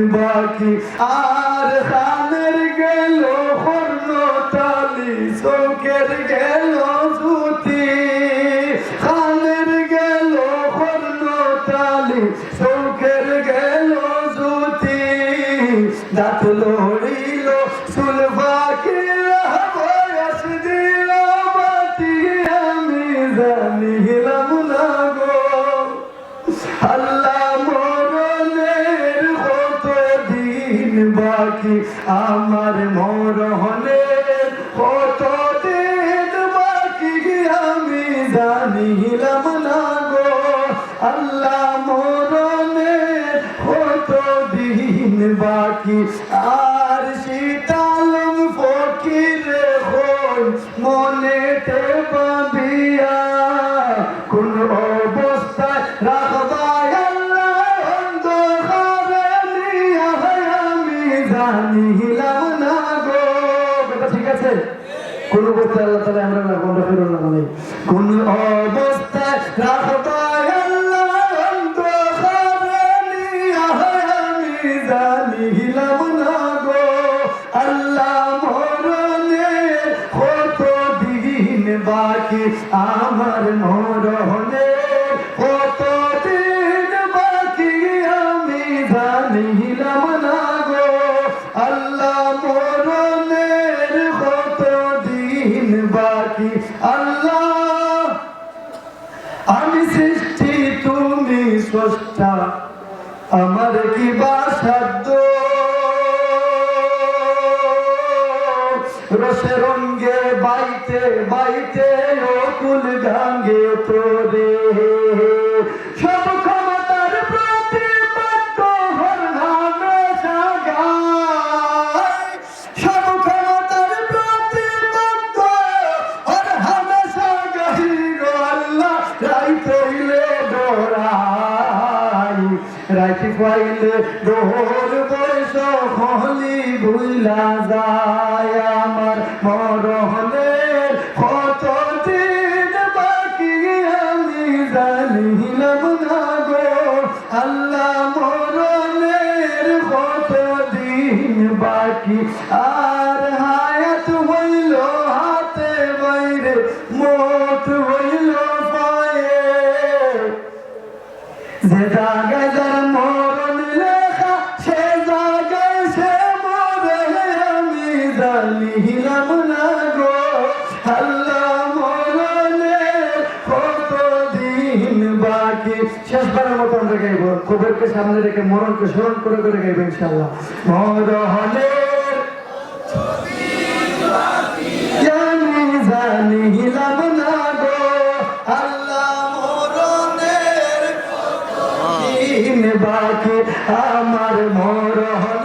বাকি। আর খানের গেল হর্ণ তালি চোখের গেল জুতি। খানের গেল হর্ণ তালি চোখের আমার মরহনে কত দিন বাকি আমি জানিলাম না গো। আল্লাহ মরণে কত দিন বাকি? আর শীতাল ফকির হন মনে বাকি আমার মরণে। কত দিন বাকি আমি জানিলাম না গো। আল্লাহ মরণের কত দিন বাকি? আল্লাহ, আমি সৃষ্টি, তুমি স্রষ্টা। আমার কি বাসাদ্য রসে রঙ্গে বাইতে বাইতে অকুল গাঙ্গে তোরে। সব ক্ষমতার প্রতিপক্ষ হর নামে সাগায়। সব ক্ষমতার প্রতিপক্ষ হর হামেশা গাহির আল্লাহ রাই ডোরাই রাইতে পাইলে ডোর বয়স হলি ভুইলা যায়। আমার মরহনের কত বাকি আমি জানিলাম না আল্লাহ মরণের কত দিন বাকি। আর হায়াত হাতে বাইরে, মত হইল পায়ে। যে জায়গায় যার জানিলাম না গো। আল্লাহ শেষবারের মতো আমরা গাইব। কবরকে সামনে রেখে মরণকে স্মরণ করে করে গাইব ইনশাল্লাহ মরণের আমি জানিলাম না গো। আল্লাহ মরণের বাকি? আমার মরণ